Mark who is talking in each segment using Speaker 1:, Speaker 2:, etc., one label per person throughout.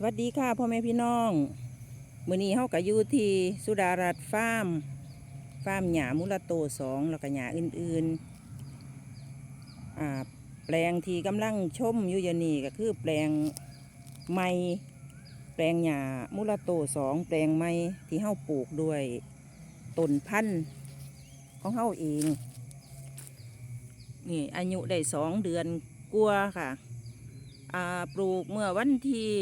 Speaker 1: สวัสดีค่ะพ่อแม่พี่น้องมื้อนี้เฮาก็อยู่ที่สุดารัตฟาร์มฟาร์มหญ้ามุลโตสองแล้วก็หญ้าอื่นๆอ่าแปลงที่กำลังชมอยู่อยางนี้ก็คือแปลงไม้แปลงหญ้ามุลโตสองแปลงไม้ที่เฮาปลูกด้วยต้นพันธุ์ของเฮาเองนี่อายุได้สองเดือนกลัวค่ะ ปลูกเมื่อวันที่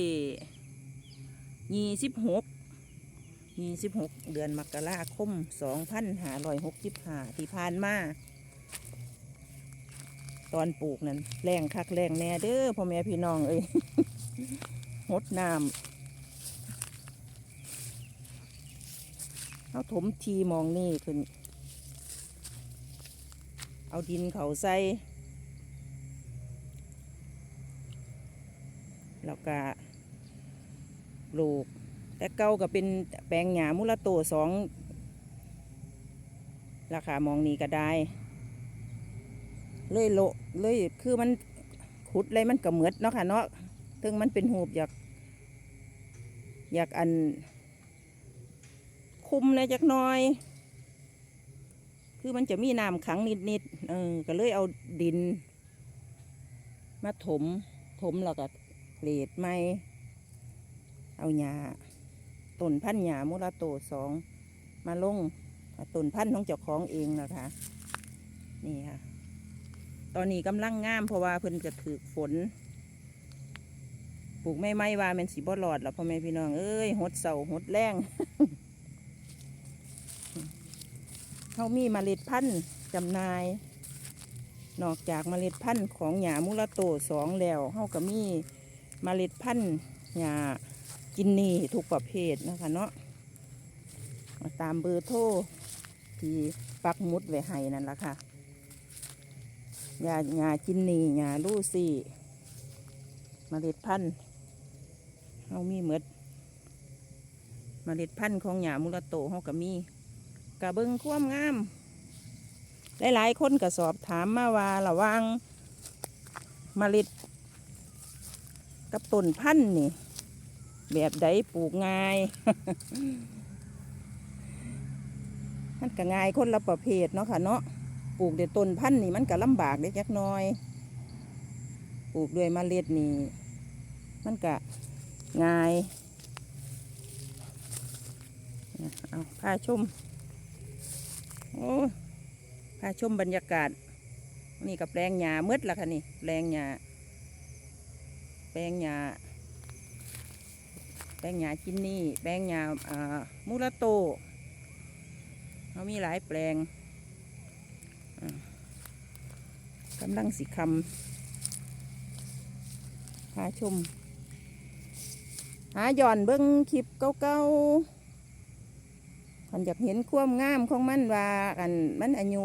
Speaker 1: ยี่สิบหกยี่สิบหกเดือนมกราคมสองพันห้าร้อยหกสิบห้าที่ผ่านมาตอนปลูกนั้นแรงคักแรงแน่เด้อพ่อแม่พี่น้องเอ้ยหดน้ำเอาถมทีมองนี่ขึ้น เอาดินเขาใส่ ก็ปลูก แต่เก่าก็เป็นแปลงหญ้ามุลาโตสองราคามองนี้ก็ได้ เลยโลเลยคือมันขุดเลยมันก็เหมือดเนาะค่ะเนาะถึงมันเป็นหูบอยาก อยากอัน คุมเลยจักน้อย คือมันจะมีน้ำขังนิดๆเออก็เลยเอาดิน มาถม ถมแล้วก็ เลดไม้เอาหญ้าต้นพันหญ้ามุราโตสองมาลงต้นพันธุ์ของเจ้าของเองนะคะนี่ค่ะ ตอนนี้กำลังงามเพราะว่าเพิ่นจะถือฝน ปลูกไม่ไม่ว่ามันสีบ่หลอดแล้วพ่อแม่พี่น้องเอ้ยหดเสาหดแรงเขามีมเมล็ดพันธุ์จำหน่าย นอกจากมเมล็ดพันธุ์ของหญ้ามุราโตสองแล้วเขาก็มี เมล็ดพันธุ์หญ้ากินนี่ทุกประเภทนะคะเนาะตามเบอร์โทรที่ปักมุดไว้ให้นั่นละค่ะหญ้าหญ้ากินนี่หญ้าลูซี่เมล็ดพันธุ์เขามีเหมือดเมล็ดพันธุ์ของหญ้ามุราโตเขาก็มีกระเบิงความงามหลายๆคนก็สอบถามมาว่าระว่างเมล็ด กับต้นพันธุ์นี่ แบบใดปลูกง่าย มันก็ง่ายคนละประเภทเนาะค่ะเนาะปลูกด้วยต้นพันธุ์นี่มันก็ลำบากเล็กน้อย ปลูกด้วยมเมล็ดนี่ มันก็ง่ายเอาพาชมโอ้พาชมบรรยากาศ นี่กับแปลงหญ้ามืดละค่ะนี่แปลงหญ้า ปลงหญ้าแปลงหญ้าจินนี่ แปลงหญ้าอ่ามูราโตเขามีหลายแปลงกำลังสิคำพาชม หาย่อนเบิ้งคลิปเก่าๆคันอยากเห็นความงามของมันว่าอันมันอายุ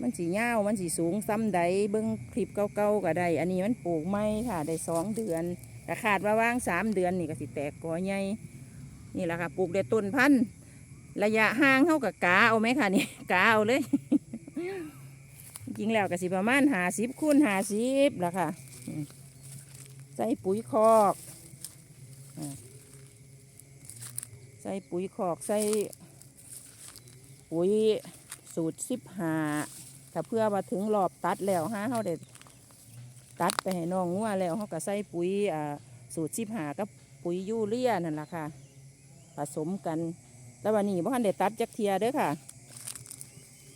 Speaker 1: มันสีเงามันสีสูงซ้ำใดเบิ้งคลิปเก่าๆก็ได้ อันนี้มันปลูกไม่ค่ะ ได้สองเดือนแต่ขาดว่าว่างสามเดือนนี่ก็สิแตกกอใหญ่นี่แหละค่ะ ปลูกได้ต้นพันธุ์ระยะห่างเท่ากับกาเอาไหมค่ะนี่กาเอาเลยจริงแล้วก็สิประมาณหาสิบคูณหาสิบละค่ะ ใส่ปุ๋ยคอก ใส่ปุ๋ยคอกใส่ปุ๋ยสูตรสิบหา ถ้าเพื่อมาถึงรอบตัดแล้วฮะเขาได้ตัดไปให้น้องงัวแล้วเขาก็ใส่ปุ๋ยอ่าสูตรสิบหากับปุ๋ยยูเรียนั่นแหละค่ะ ผสมกันแล้ววันนี้พ่อทันได้ตัดจักเทียเด้อค่ะ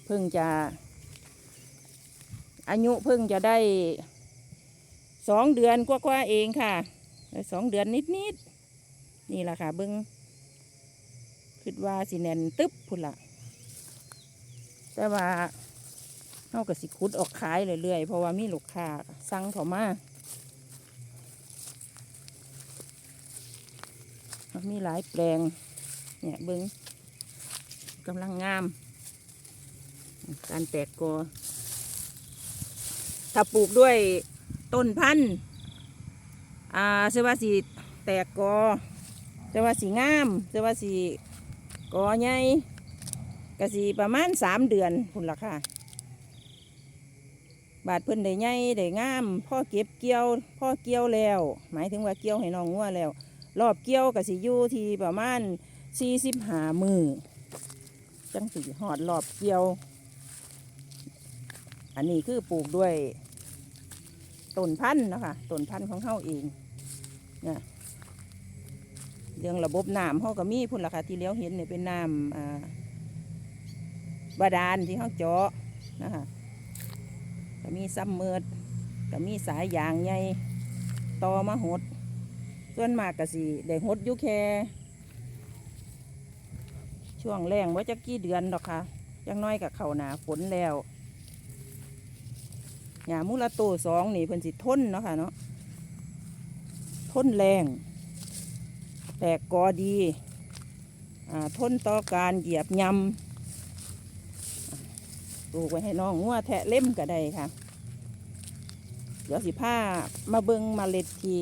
Speaker 1: เพิ่งจะ อายุเพิ่งจะได้สองเดือนกว่าๆเองค่ะได้สองเดือนนิดๆนี่แหละค่ะเบิ้งคิดว่าสิแนนตึ๊บพุ่นละแต่ว่า เราก็สิคุดออกขายเรื่อยๆเพราะว่ามีลูกค้าสั่งเขามามีหลายแปลง เนี่ยเบิงกำลังงาม การแตกกอถ้าปลูกด้วยต้นพันธุ์อ่าเสว่าสีแตกกอเสว่าสีงามเสว่าสีกอใหญ่กะสีประมาณสามเดือนพุ่นละค่ะ บาดเพิ่นได้ใหญ่ได้งามพ่อเก็บเกี่ยวพ่อเกี่ยวแล้ว หมายถึงว่าเกี่ยวให้น้องงัวแล้ว รอบเกี่ยวก็สิอยู่ที่ประมาณ45มือจังสิหอดรอบเกี่ยว อันนี้คือปลูกด้วยต้นพันธุ์นะคะต้นพันธุ์ของเฮาเองเนี่ยเรื่องระบบน้ำเฮาก็มีพุ่นละค่ะที่เลี้ยวเห็นเนี่ยเป็นน้ำอ่าบาดาลที่เฮาเจาะนะคะ ก็มีซ้ำเมิดก็มีสายยางใหญ่ต่อมาหด ส่วนมากก็สิได้หดยู่แค่ ช่วงแรงว่าจะกี่เดือนดอกค่ะจังน้อยกับเขาหนาฝนแล้วหญ้ามุลาโตสองนี่เพิ่นสิทนเนาะค่ะเนาะทนแรง แตกกอดีอ่าทนต่อการเหยียบยำ ปลูกไว้ให้น้องงัวแทะเล่มก็ได้ค่ะ เดี๋ยวสิผ้ามาเบิงมาเล็ดที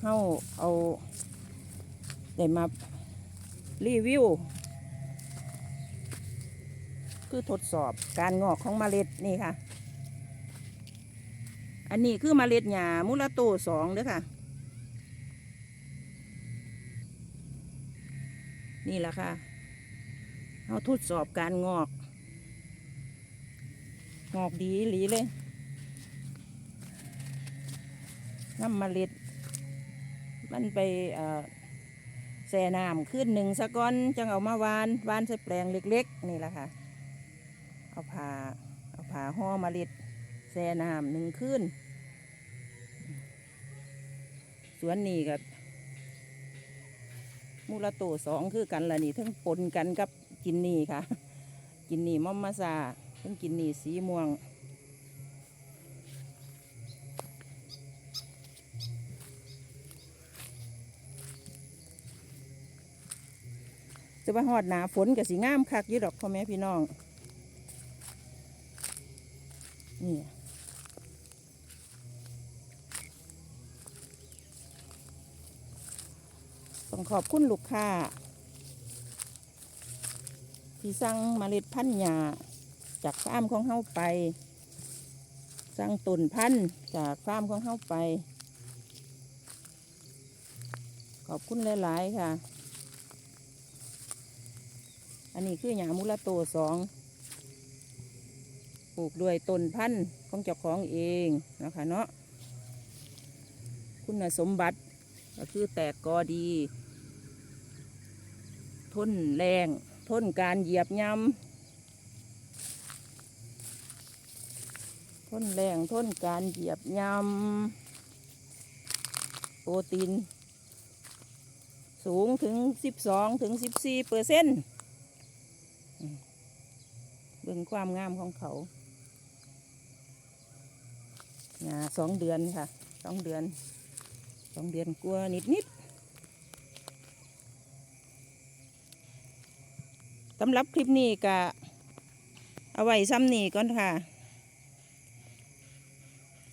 Speaker 1: เฮาเอาได้มารีวิว คือทดสอบการงอกของเมล็ดนี่ค่ะ อันนี้คือเมล็ดหญ้ามุลาโตสองเด้อค่ะ นี่แหละค่ะ เราทดสอบการงอก งอกดีหลีเลยน้ำเมล็ด มันไปแช่น้ำขึ้นหนึ่งสะก้อนจังเอามาวานวานใส่แปลงเล็กๆ นี่แหละค่ะ เอาผ่าเอาผ่าห่อเมล็ดแช่น้ำหนึ่งขึ้นสวนนี้กับมูลโตสองคือกันละนี่ทั้งปนกันกับ กินนี่ค่ะ กินนี่มอมมาซาทั้งกินนี่สีม่วง จะไปหอดหนาฝนกับสีงามคักยี่ดอกพ่อแม่พี่น้อง นี่ต้องขอบคุณลูกค้า ที่สั่งเมล็ดพันธุ์หญ้าจากฟาร์มของเฮาไป สั่งต้นพันธุ์จากฟาร์มของเฮาไป ขอบคุณหลาย ๆ ค่ะ อันนี้คือหญ้ามุลโตสองปลูกด้วยต้นพันธุ์ของเจ้าของเองนะคะเนาะคุณสมบัติก็คือแตกกอดี ทนแรง ทนการเหยียบย่ำทนแรงทนการเหยียบย่ำโปรตีน สูงถึง 12 ถึง 14เปอร์เซ็นต์เบิ่งความงามของเขาหญ้าสองเดือนค่ะสองเดือนสองเดือนกลัวนิดนิด สำหรับคลิปนี้ก็เอาไว้ซ้ำนี่ก่อนค่ะ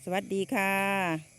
Speaker 1: สวัสดีค่ะ